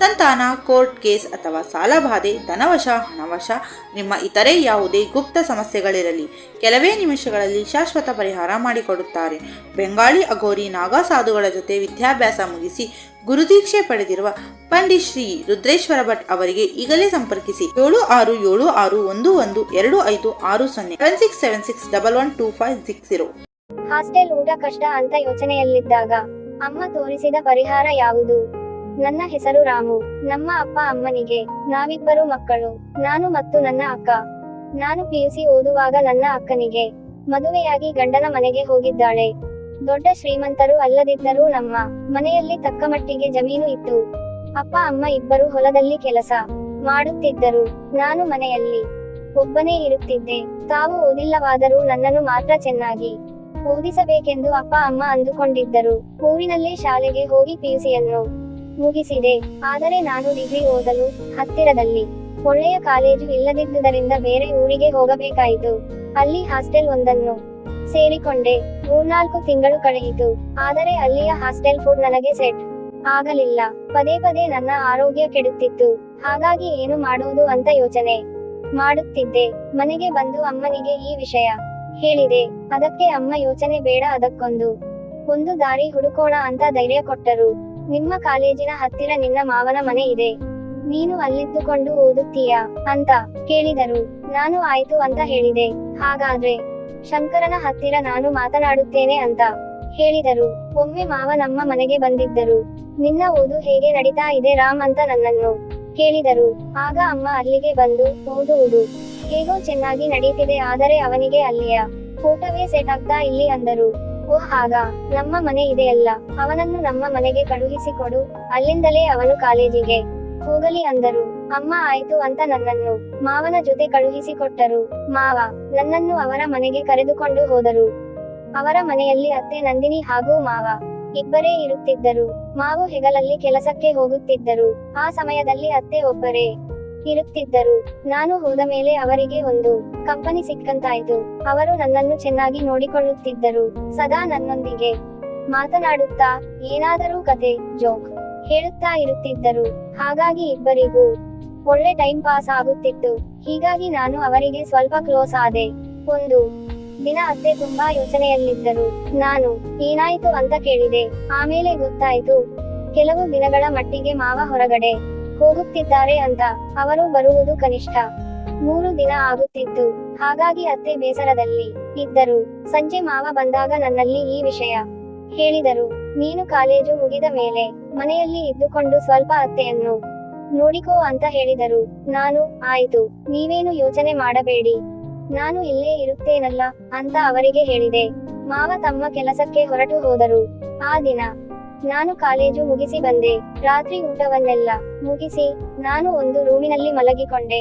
ಸಂತಾನ, court case ಅಥವಾ ಸಾಲಬಾಧೆ ಧನವಶ, ಹಣವಶ, ನಿಮ್ಮ ಇತರೆ ಯಾವುದೇ ಗುಪ್ತ ಸಮಸ್ಯೆಗಳಿರಲಿ. ಕೆಲವೇ ನಿಮಿಷಗಳಲ್ಲಿ ಶಾಶ್ವತ ಪರಿಹಾರ ಮಾಡಿಕೊಡುತ್ತಾರೆ. ಬೆಂಗಾಳಿ ಅಘೋರಿ ನಾಗಾ ಸಾಧುಗಳ ಜೊತೆ ವಿದ್ಯಾಭ್ಯಾಸ ಮುಗಿಸಿ ಗುರುದೀಕ್ಷೆ ಪಡೆದಿರುವ ಪಂಡಿತ್ ಶ್ರೀ ರುದ್ರೇಶ್ವರ ಭಟ್ ಅವರಿಗೆ ಈಗಲೇ ಸಂಪರ್ಕಿಸಿ. ಏಳು ಆರು ಏಳು ಆರು ಒಂದು ಒಂದು ಎರಡು ಐದು ಆರು ಸೊನ್ನೆ seven six seven six double one two five six zero hostel ಊಟ ಕಷ್ಟ ಅಂತ ಯೋಚನೆಯಲ್ಲಿದ್ದಾಗ ಅಮ್ಮ ತೋರಿಸಿದ ಪರಿಹಾರ ಯಾವುದು? ನನ್ನ ಹೆಸರು ರಾಮು. ನಮ್ಮ ಅಪ್ಪ ಅಮ್ಮನಿಗೆ ನಾವಿಬ್ಬರು ಮಕ್ಕಳು. ನಾನು ಮತ್ತು ನನ್ನ ಅಕ್ಕ. ನಾನು ಪಿಯುಸಿ ಓದುವಾಗ ನನ್ನ ಅಕ್ಕನಿಗೆ ಮದುವೆಯಾಗಿ ಗಂಡನ ಮನೆಗೆ ಹೋಗಿದ್ದಾಳೆ. ದೊಡ್ಡ ಶ್ರೀಮಂತರು ಅಲ್ಲದಿದ್ದರೂ ನಮ್ಮ ಮನೆಯಲ್ಲಿ ತಕ್ಕ ಮಟ್ಟಿಗೆ ಜಮೀನು ಇತ್ತು. ಅಪ್ಪ, ಅಮ್ಮ ಇಬ್ಬರು ಹೊಲದಲ್ಲಿ ಕೆಲಸ ಮಾಡುತ್ತಿದ್ದರು. ನಾನು ಮನೆಯಲ್ಲಿ ಒಬ್ಬನೇ ಇರುತ್ತಿದ್ದೆ. ತಾವು ಓದಿಲ್ಲವಾದರೂ ನನ್ನನ್ನು ಮಾತ್ರ ಚೆನ್ನಾಗಿ ಓದಿಸಬೇಕೆಂದು ಅಪ್ಪ, ಅಮ್ಮ ಅಂದುಕೊಂಡಿದ್ದರು. ಊರಿನಲ್ಲೇ ಶಾಲೆಗೆ ಹೋಗಿ ಪಿಯುಸಿಯನ್ನು ಮುಗಿಸಿದೆ. ಆದರೆ ನಾನು ಡಿಗ್ರಿ ಓದಲು ಹತ್ತಿರದಲ್ಲಿ. ಒಳ್ಳೆಯ ಕಾಲೇಜು ಇಲ್ಲದಿದ್ದುದರಿಂದ ಬೇರೆ ಊರಿಗೆ ಹೋಗಬೇಕಾಯಿತು. ಅಲ್ಲಿ ಹಾಸ್ಟೆಲ್ ಒಂದನ್ನು ಸೇರಿಕೊಂಡೆ. ಮೂರ್ನಾಲ್ಕು ತಿಂಗಳು ಕಳೆಯಿತು. ಆದರೆ ಅಲ್ಲಿಯ ಹಾಸ್ಟೆಲ್ ಫುಡ್ ನನಗೆ ಸೆಟ್ ಆಗಲಿಲ್ಲ. ಪದೇ ಪದೇ ನನ್ನ ಆರೋಗ್ಯ ಕೆಡುತ್ತಿತ್ತು. ಹಾಗಾಗಿ ಏನು ಮಾಡುವುದು ಅಂತ ಯೋಚನೆ ಮಾಡುತ್ತಿದ್ದೆ. ಮನೆಗೆ ಬಂದು ಅಮ್ಮನಿಗೆ ಈ ವಿಷಯ ಹೇಳಿದೆ. ಅದಕ್ಕೆ ಅಮ್ಮ ಯೋಚನೆ ಬೇಡ ಅದಕ್ಕೊಂದು. ಒಂದು ದಾರಿ ಹುಡುಕೋಣ ಅಂತ ಧೈರ್ಯ ಕೊಟ್ಟರು. ನಿಮ್ಮ ಕಾಲೇಜಿನ ಹತ್ತಿರ ನಿನ್ನ ಮಾವನ ಮನೆ ಇದೆ. ನೀನು ಅಲ್ಲಿದ್ದುಕೊಂಡು ಓದುತ್ತೀಯಾ? ಅಂತ ಕೇಳಿದರು. ನಾನು ಆಯ್ತು ಅಂತ ಹೇಳಿದೆ. ಹಾಗಾದ್ರೆ ಶಂಕರನ ಹತ್ತಿರ ನಾನು ಮಾತನಾಡುತ್ತೇನೆ ಅಂತ ಹೇಳಿದರು. ಒಮ್ಮೆ ಮಾವ ನಮ್ಮ ಮನೆಗೆ ಬಂದಿದ್ದರು. ನಿನ್ನ ಓದು ಹೇಗೆ ನಡೀತಾ ಇದೆ ರಾಮ್ ಅಂತ ನನ್ನನ್ನು ಕೇಳಿದರು. ಆಗ ಅಮ್ಮ ಅಲ್ಲಿಗೆ ಬಂದು ಓದುವುದು ಹೇಗೋ ಚೆನ್ನಾಗಿ ನಡೀತಿದೆ, ಆದರೆ ಅವನಿಗೆ ಅಲ್ಲಿಯ ಊಟವೇ ಸೆಟ್ ಆಗ್ತಾ ಇಲ್ಲಿ ಅಂದರು. ಓಹ್ ಹಾಗ, ನಮ್ಮ ಮನೆ ಇದೆಯಲ್ಲ ಅವನನ್ನು ನಮ್ಮ ಮನೆಗೆ ಕಳುಹಿಸಿಕೊಡು, ಅಲ್ಲಿಂದಲೇ ಅವನು ಕಾಲೇಜಿಗೆ ಹೋಗಲಿ ಅಂದರು. ಅಮ್ಮ ಆಯ್ತು ಅಂತ ನನ್ನನ್ನು, ಮಾವನ ಜೊತೆ ಕಳುಹಿಸಿಕೊಟ್ಟರು. ಮಾವ, ನನ್ನನ್ನು ಅವರ ಮನೆಗೆ ಕರೆದುಕೊಂಡು ಹೋದರು. ಅವರ ಮನೆಯಲ್ಲಿ ಅತ್ತೆ ನಂದಿನಿ ಹಾಗೂ ಮಾವ ಇಬ್ಬರೇ ಇರುತ್ತಿದ್ದರು. ಮಾವು ಹೆಗಲಲ್ಲಿ ಕೆಲಸಕ್ಕೆ ಹೋಗುತ್ತಿದ್ದರು. ಆ ಸಮಯದಲ್ಲಿ ಅತ್ತೆ ಒಬ್ಬರೇ ಇರುತ್ತಿದ್ದರು ನಾನು ಹೋದ ಮೇಲೆ ಅವರಿಗೆ ಒಂದು ಕಂಪನಿ ಸಿಕ್ಕಂತಾಯ್ತು. ಅವರು ನನ್ನನ್ನು ಚೆನ್ನಾಗಿ ನೋಡಿಕೊಳ್ಳುತ್ತಿದ್ದರು. ಸದಾ ನನ್ನೊಂದಿಗೆ ಮಾತನಾಡುತ್ತಾ ಏನಾದರೂ ಕತೆ, ಜೋಕ್ ಹೇಳುತ್ತಾ ಇರುತ್ತಿದ್ದರು. ಹಾಗಾಗಿ ಇಬ್ಬರಿಗೂ ಒಳ್ಳೆ ಟೈಮ್ ಪಾಸ್ ಆಗುತ್ತಿತ್ತು. ಹೀಗಾಗಿ ನಾನು ಅವರಿಗೆ ಸ್ವಲ್ಪ ಕ್ಲೋಸ್ ಆದೆ. ಒಂದು ದಿನ ಅತ್ತೆ ತುಂಬಾ ಯೋಚನೆಯಲ್ಲಿದ್ದರು. ನಾನು, ಏನಾಯಿತು ಅಂತ ಕೇಳಿದೆ. ಆಮೇಲೆ ಗೊತ್ತಾಯ್ತು. ಕೆಲವು ದಿನಗಳ ಮಟ್ಟಿಗೆ ಮಾವ ಹೊರಗಡೆ ಹೋಗುತ್ತಿದ್ದಾರೆ ಅಂತ ಅವರು ಬರುವುದು ಕನಿಷ್ಠ. ಮೂರು ದಿನ ಆಗುತ್ತಿತ್ತು. ಹಾಗಾಗಿ ಅತ್ತೆ ಬೇಸರದಲ್ಲಿ ಇದ್ದರು. ಸಂಜೆ ಮಾವ ಬಂದಾಗ ನನ್ನಲ್ಲಿ ಈ ವಿಷಯ ಹೇಳಿದರು. ನೀನು ಕಾಲೇಜು ಮುಗಿದ ಮೇಲೆ ಮನೆಯಲ್ಲಿ ಇದ್ದುಕೊಂಡು ಸ್ವಲ್ಪ ಅತ್ತೆಯನ್ನು ನೋಡಿಕೋ ಅಂತ ಹೇಳಿದರು. ನಾನು, ಆಯ್ತು, ನೀವೇನು ಯೋಚನೆ ಮಾಡಬೇಡಿ. ನಾನು ಇಲ್ಲೇ ಇರುತ್ತೇನಲ್ಲ ಅಂತ ಅವರಿಗೆ ಹೇಳಿದೆ. ಮಾವ ತಮ್ಮ ಕೆಲಸಕ್ಕೆ ಹೊರಟು ಹೋದರು. ಆ ದಿನ ನಾನು ಕಾಲೇಜು ಮುಗಿಸಿ ಬಂದೆ. ರಾತ್ರಿ ಊಟವನ್ನೆಲ್ಲ ಮುಗಿಸಿ ನಾನು ಒಂದು ರೂಮಿನಲ್ಲಿ ಮಲಗಿಕೊಂಡೆ.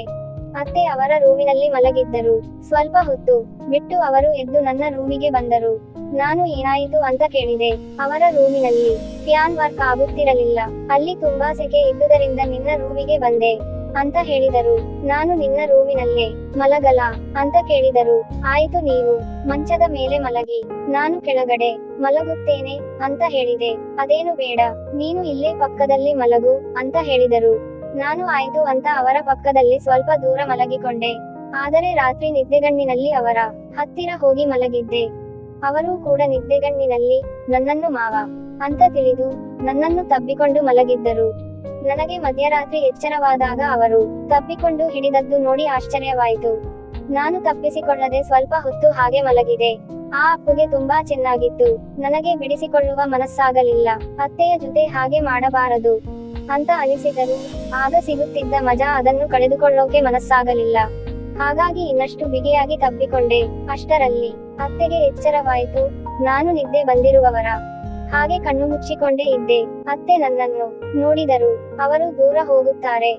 ಅತ್ತೆ ಅವರ ರೂಮಿನಲ್ಲಿ ಮಲಗಿದ್ದರು. ಸ್ವಲ್ಪ ಹೊತ್ತು ಬಿಟ್ಟು ಅವರು ಎದ್ದು ನನ್ನ ರೂಮಿಗೆ ಬಂದರು. ನಾನು ಏನಾಯಿತು ಅಂತ ಕೇಳಿದೆ. ಅವರ ರೂಮಿನಲ್ಲಿ ಫ್ಯಾನ್ ವರ್ಕ್ ಆಗುತ್ತಿರಲಿಲ್ಲ. ಅಲ್ಲಿ ತುಂಬಾ ಸೆಕೆ ಇದ್ದುದರಿಂದ ನಿನ್ನ ರೂಮಿಗೆ ಬಂದೆ. ಅಂತ ಹೇಳಿದರು. ನಾನು ನಿನ್ನ ರೂಮಿನಲ್ಲೇ, ಮಲಗಲ, ಅಂತ ಕೇಳಿದರು. ಆಯಿತು ನೀವು ಮಂಚದ ಮೇಲೆ ಮಲಗಿ, ನಾನು ಕೆಳಗಡೆ, ಮಲಗುತ್ತೇನೆ, ಅಂತ ಹೇಳಿದೆ. ಅದೇನು ಬೇಡ, ನೀನು ಇಲ್ಲೇ ಪಕ್ಕದಲ್ಲಿ ಮಲಗು, ಅಂತ ಹೇಳಿದರು. ನಾನು ಆಯ್ತು ಅಂತ ಅವರ ಪಕ್ಕದಲ್ಲಿ ಸ್ವಲ್ಪ ದೂರ ಮಲಗಿಕೊಂಡೆ. ಆದರೆ ರಾತ್ರಿ ನಿದ್ದೆಗಣ್ಣಿನಲ್ಲಿ ಅವರ ಹತ್ತಿರ ಹೋಗಿ ಮಲಗಿದ್ದೆ. ಅವರು ಕೂಡ ನಿದ್ದೆಗಣ್ಣಿನಲ್ಲಿ, ನನ್ನನ್ನು ಮಾವ, ಅಂತ ತಿಳಿದು, ನನ್ನನ್ನು ತಬ್ಬಿಕೊಂಡು ಮಲಗಿದ್ದರು. ನನಗೆ ಮಧ್ಯರಾತ್ರಿ ಎಚ್ಚರವಾದಾಗ ಅವರು ತಪ್ಪಿಕೊಂಡು ಹಿಡಿದದ್ದು ನೋಡಿ ಆಶ್ಚರ್ಯವಾಯಿತು. ನಾನು ತಪ್ಪಿಸಿಕೊಳ್ಳದೆ ಸ್ವಲ್ಪ ಹೊತ್ತು ಹಾಗೆ ಮಲಗಿದೆ. ಆ ಅಪ್ಪುಗೆ ತುಂಬಾ ಚೆನ್ನಾಗಿತ್ತು. ನನಗೆ ಬಿಡಿಸಿಕೊಳ್ಳುವ ಮನಸ್ಸಾಗಲಿಲ್ಲ. ಅತ್ತೆಯ ಜೊತೆ ಹಾಗೆ ಮಾಡಬಾರದು ಅಂತ ಅನಿಸಿದರು. ಆಗ ಸಿಗುತ್ತಿದ್ದ ಮಜಾ ಅದನ್ನು ಕಳೆದುಕೊಳ್ಳೋಕೆ ಮನಸ್ಸಾಗಲಿಲ್ಲ. ಹಾಗಾಗಿ ಇನ್ನಷ್ಟು ಬಿಗಿಯಾಗಿ ತಬ್ಬಿಕೊಂಡೆ ಅಷ್ಟರಲ್ಲಿ. ಅತ್ತೆಗೆ ಎಚ್ಚರವಾಯಿತು. ನಾನು ನಿದ್ದೆ ಬಂದಿರುವವರ ಹಾಗೆ ಕಣ್ಣು ಮುಚ್ಚಿಕೊಂಡೇ ಇದ್ದೆ. ಅತ್ತೆ ನನ್ನನ್ನು ನೋಡಿದರು. ಅವರು ದೂರ ಹೋಗುತ್ತಾರೆ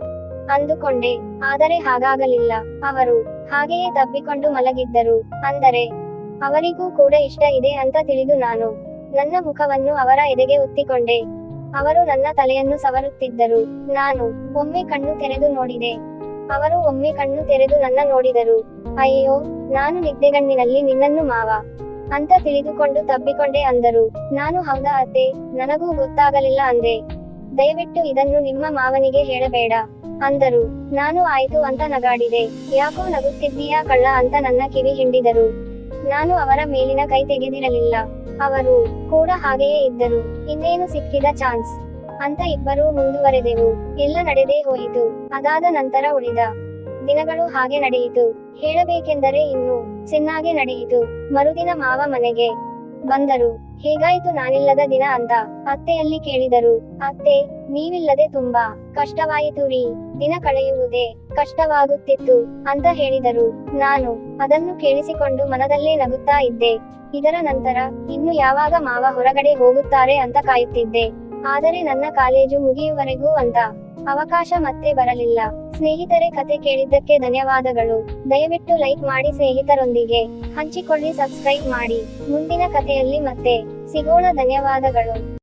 ಅಂದುಕೊಂಡೆ. ಆದರೆ ಹಾಗಾಗಲಿಲ್ಲ. ಅವರು ಹಾಗೆಯೇ ತಬ್ಬಿಕೊಂಡು ಮಲಗಿದ್ದರು. ಅಂದರೆ, ಅವರಿಗೂ ಕೂಡ ಇಷ್ಟ ಇದೆ ಅಂತ ತಿಳಿದು ನಾನು ನನ್ನ ಮುಖವನ್ನು ಅವರ ಎದೆಗೆ ಒತ್ತಿಕೊಂಡೆ. ಅವರು ನನ್ನ ತಲೆಯನ್ನು ಸವರುತ್ತಿದ್ದರು. ನಾನು ಒಮ್ಮೆ ಕಣ್ಣು ತೆರೆದು ನೋಡಿದೆ. ಅವರು ಒಮ್ಮೆ ಕಣ್ಣು ತೆರೆದು ನನ್ನ ನೋಡಿದರು. ಅಯ್ಯೋ, ನಾನು ನಿದ್ದೆಗಣ್ಣಿನಲ್ಲಿ ನಿನ್ನನ್ನು ಮಾವ. ಅಂತ ತಿಳಿದುಕೊಂಡು ತಬ್ಬಿಕೊಂಡೆ ಅಂದರು. ನಾನು ಹೌದಾ ಅತ್ತೆ? ನನಗೂ ಗೊತ್ತಾಗಲಿಲ್ಲ ಅಂದೆ ದಯವಿಟ್ಟು ಇದನ್ನು ನಿಮ್ಮ ಮಾವನಿಗೆ ಹೇಳಬೇಡ ಅಂದರು. ನಾನು ಆಯ್ತು ಅಂತ ನಗಾಡಿದೆ. ಯಾಕೋ ನಗುತ್ತಿದ್ದೀಯಾ ಕಳ್ಳ ಅಂತ ನನ್ನ ಕಿವಿ ಹಿಂಡಿದರು. ನಾನು ಅವರ ಮೇಲಿನ ಕೈ ತೆಗೆದಿರಲಿಲ್ಲ. ಅವರು ಕೂಡ ಹಾಗೆಯೇ ಇದ್ದರು. ಇನ್ನೇನು ಸಿಕ್ಕಿದ ಚಾನ್ಸ್? ಅಂತ ಇಬ್ಬರೂ ಮುಂದುವರೆದೆವು. ಎಲ್ಲ ನಡೆದೇ ಹೋಯಿತು. ಅದಾದ ನಂತರ ಉಳಿದ ದಿನಗಳು ಹಾಗೆ ನಡೆಯಿತು. ಹೇಳಬೇಕೆಂದರೆ ಇನ್ನು ಚೆನ್ನಾಗೆ ನಡೆಯಿತು. ಮರುದಿನ ಮಾವ ಮನೆಗೆ ಬಂದರು. ಹೇಗಾಯ್ತು ನಾನಿಲ್ಲದ ದಿನ ಅಂತ ಅತ್ತೆಯಲ್ಲಿ ಕೇಳಿದರು. ಅತ್ತೆ, ನೀವಿಲ್ಲದೆ ತುಂಬಾ ಕಷ್ಟವಾಯಿತು ರೀ. ದಿನ ಕಳೆಯುವುದೇ ಕಷ್ಟವಾಗುತ್ತಿತ್ತು ಅಂತ ಹೇಳಿದರು. ನಾನು ಅದನ್ನು ಕೇಳಿಸಿಕೊಂಡು ಮನದಲ್ಲೇ ನಗುತ್ತಾ ಇದ್ದೆ. ಇದರ ನಂತರ ಇನ್ನು ಯಾವಾಗ ಮಾವ ಹೊರಗಡೆ ಹೋಗುತ್ತಾರೆ ಅಂತ ಕಾಯುತ್ತಿದ್ದೆ. ಆದರೆ ನನ್ನ ಕಾಲೇಜು ಮುಗಿಯುವರೆಗೂ ಅಂತ ಅವಕಾಶ ಮತ್ತೆ ಬರಲಿಲ್ಲ. ಸ್ನೇಹಿತರೆ ಕತೆ ಕೇಳಿದ್ದಕ್ಕೆ ಧನ್ಯವಾದಗಳು. ದಯವಿಟ್ಟು ಲೈಕ್ ಮಾಡಿ ಸ್ನೇಹಿತರೊಂದಿಗೆ. ಹಂಚಿಕೊಳ್ಳಿ, ಸಬ್ಸ್ಕ್ರೈಬ್ ಮಾಡಿ. ಮುಂದಿನ ಕಥೆಯಲ್ಲಿ ಮತ್ತೆ ಸಿಗೋಣ, ಧನ್ಯವಾದಗಳು.